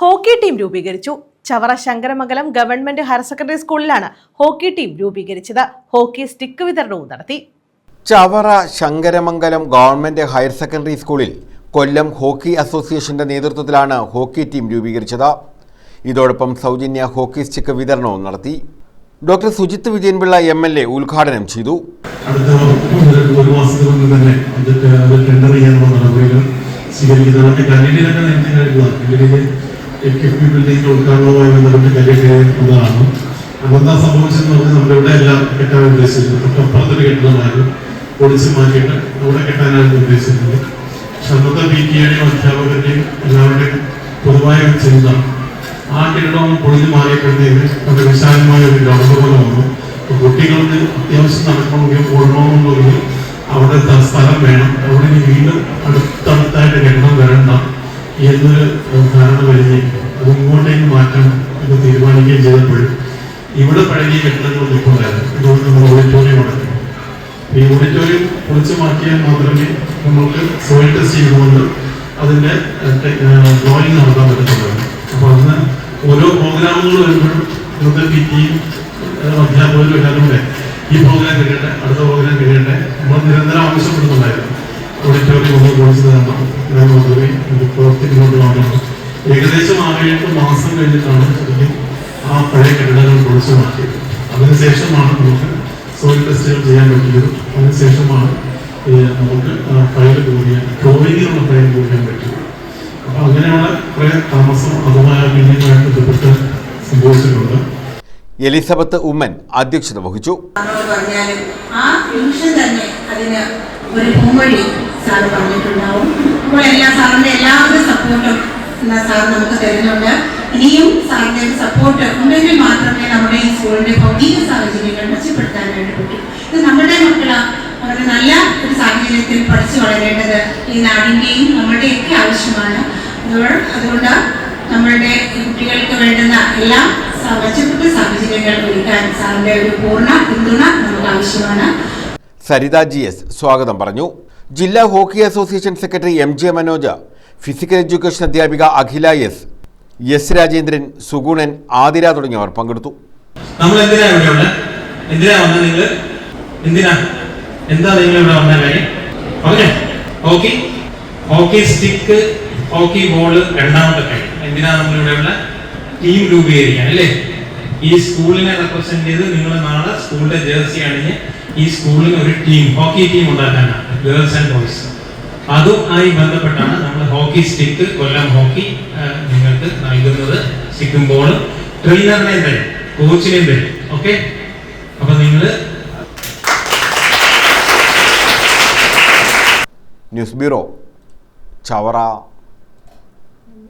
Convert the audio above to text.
Hockey team രൂപീകരിച്ചു. Chavara Sankaramangalam government higher secondary സ്കൂളിലാണ് hockey team രൂപീകരിച്ചത്. ഹോക്കി സ്റ്റിക്ക് വിതരണവും നടത്തി. Chavara Sankaramangalam government higher secondary സ്കൂളിൽ കൊല്ലം ഹോക്കി അസോസിയേഷന്റെ നേതൃത്വത്തിലാണ് ഹോക്കി ടീം രൂപീകരിച്ചത്. ഇതോടൊപ്പം സൗജന്യ ഹോക്കി സ്റ്റിക്ക് വിതരണവും നടത്തി. Doctor Sujith Vijayanpillai M L A ഉദ്ഘാടനം ചെയ്തു. ഒരു മാസത്തിനുള്ളിൽ തന്നെ ടെൻഡർ ചെയ്യാനുള്ള നടപടികൾ സ്വീകരിക്കുന്നത് മറ്റേ എഫ് പി ഉള്ളതാണ് അപ്പോൾ എന്താ സംഭവിച്ചതെന്ന് പറഞ്ഞാൽ നമ്മുടെ ഇവിടെ എല്ലാം കെട്ടാൻ ഉദ്ദേശിച്ചിരുന്നത് തൊട്ടപ്പുറത്തൊരു കെട്ടിടമായിരുന്നു. പൊളിച്ച് മാറ്റിയിട്ട് അവിടെ കെട്ടാനാണ് ഉദ്ദേശിച്ചിരുന്നത്. പക്ഷെ അന്നത്തെ പി ടിയുടെയും അധ്യാപകരുടെയും എല്ലാവരുടെയും പൊതുവായ ഒരു ചിന്ത ആ കെട്ടിടം പൊളിഞ്ഞു മാറിയപ്പോഴത്തേക്ക് അത് വിശാലമായ ഒരു ഗ്രൗണ്ട് പോലെ വന്നു. കുട്ടികൾക്ക് അത്യാവശ്യം നടക്കണമെങ്കിൽ ഓടണമെന്നുണ്ടെങ്കിൽ അവിടെ സ്ഥലം വേണം. അവിടെ വീണ്ടും അടുത്തടുത്തായിട്ട് കെട്ടിടം വരണ്ട. എന്നൊരു ഏഹ്, ധാരണ വരികയും അത് ഇങ്ങോട്ടേക്ക് മാറ്റണം എന്ന് തീരുമാനിക്കുകയും ചെയ്തപ്പോൾ ഇവിടെ പഴകിയ കെട്ടിടങ്ങൾ നിൽപ്പുണ്ടായിരുന്നു. ഇതുകൊണ്ട് നമ്മൾ ഓഡിറ്റോറിയം അടക്കും ഈ ഓഡിറ്റോറിയം പൊളിച്ചു മാറ്റിയാൽ മാത്രമേ നമുക്ക് സോയിൽ ടെസ്റ്റ് ചെയ്തുകൊണ്ട് അതിന്റെ ഡ്രോയിങ് നടത്താൻ പറ്റത്തുള്ളൂ. അപ്പോൾ അന്ന് ഓരോ പ്രോഗ്രാമുകൾ വരുമ്പോഴും ഇന്നത്തെ പി ടിയും അധ്യാപകരും എല്ലാവരും ഈ പ്രോഗ്രാം കഴിയട്ടെ അടുത്ത പ്രോഗ്രാം കഴിയട്ടെ നമ്മൾ നിരന്തരം ആവശ്യപ്പെടുന്നുണ്ടായിരുന്നു. മാത്രമേ ഇത് പ്രവർത്തിക്കുന്നോട്ട് കാണുള്ളൂ ഏകദേശം ആറേഴ് മാസം കഴിഞ്ഞിട്ടാണ് ശരിക്കും ആ പഴയ കെട്ടിടങ്ങൾ പൊളിച്ചു മാറ്റിയത് അതിനുശേഷമാണ് നമുക്ക് സോയിൽ ടെസ്റ്റുകൾ ചെയ്യാൻ പറ്റിയത് അതിനുശേഷമാണ് നമുക്ക് ഫയൽ കൂടിയ ഡ്രോയിങ്ങിനുള്ള ഫയൽ കൂടിയാൻ പറ്റിയത്. അപ്പൊ അങ്ങനെയുള്ള കുറെ താമസം അതുമായ പിന്നീടുമായിട്ട് ബന്ധപ്പെട്ട് സംഭവിച്ചിട്ടുണ്ട് എലിസബത്ത് ഉമ്മൻ അധ്യക്ഷത വഹിച്ചു. പറഞ്ഞാലും ആ നിമിഷം തന്നെ അതിന് ഒരു പൂമൊഴി സാറ് പറഞ്ഞിട്ടുണ്ടാവും അപ്പോൾ എല്ലാ സാറിന്റെ എല്ലാവരുടെ സപ്പോർട്ടും എന്നാ സാർ നമുക്ക് തരുന്നുണ്ട് ഇനിയും സാറിന്റെ സപ്പോർട്ട് ഉണ്ടെങ്കിൽ മാത്രമേ നമ്മുടെ ഈ സ്കൂളിന്റെ ഭൗതിക സാഹചര്യങ്ങൾ മെച്ചപ്പെടുത്താനായിട്ട് പറ്റൂ. ഇത് നമ്മുടെ മക്കൾ. വളരെ നല്ല ഒരു സാഹചര്യത്തിൽ പഠിച്ചു വളരേണ്ടത് ഈ നാടിന്റെയും നമ്മുടെയൊക്കെ ആവശ്യമാണ്. അതുകൊണ്ട് നമ്മളുടെ കുട്ടികൾക്ക് വേണ്ടുന്ന എല്ലാ മെച്ചപ്പെട്ട സാഹചര്യങ്ങൾ ഒരുക്കാൻ സാറിന്റെ ഒരു പൂർണ പിന്തുണ നമുക്ക് ആവശ്യമാണ്. സരിത ജി എസ് സ്വാഗതം പറഞ്ഞു. ജില്ലാ hockey association secretary M J Manoj physical education അധ്യാപിക അഖില എസ് എസ് രാജേന്ദ്രൻ സുഗുണൻ ആതിര തുടങ്ങിയവർ പങ്കെടുത്തു. നമ്മൾ എന്തിനാ ഇവിടെ ഉള്ളത്? എന്തിനാ വന്നത് നിങ്ങൾ? എന്തിനാ? എന്താ നിങ്ങൾ ഇവിടെ വന്ന കാര്യം? ഹോക്കി? സ്റ്റിക്ക് ഹോക്കി ബോൾ രണ്ടാമത്തെ കാര്യം. എന്തിനാ നമ്മൾ ഇവിടെ ഉള്ള ടീം രൂപീകരിക്കാൻ അല്ലേ? ഈ സ്കൂളിനെ റെപ്രസെന്റ് ചെയ്ത് നിങ്ങൾ നാളെ സ്കൂളിന്റെ ജേഴ്സി അണിഞ്ഞ് ഈ സ്കൂളിന് ഒരു ടീം ഹോക്കി ടീം ഉണ്ടാക്കാനാണ്. ഗേൾസ് ആൻഡ് ബോയ്സ് അതും ആയി ബന്ധപ്പെട്ടാണ് നമ്മൾ ഹോക്കി സ്റ്റിക്ക് കൊല്ലം ഹോക്കി നൽകുന്നത് സിക്കുമ്പോൾ ട്രെയിനറിനെയും തരും കോച്ചിനെയും തരും ഓക്കെ അപ്പൊ നിങ്ങൾ ന്യൂസ് ബ്യൂറോ ചവറ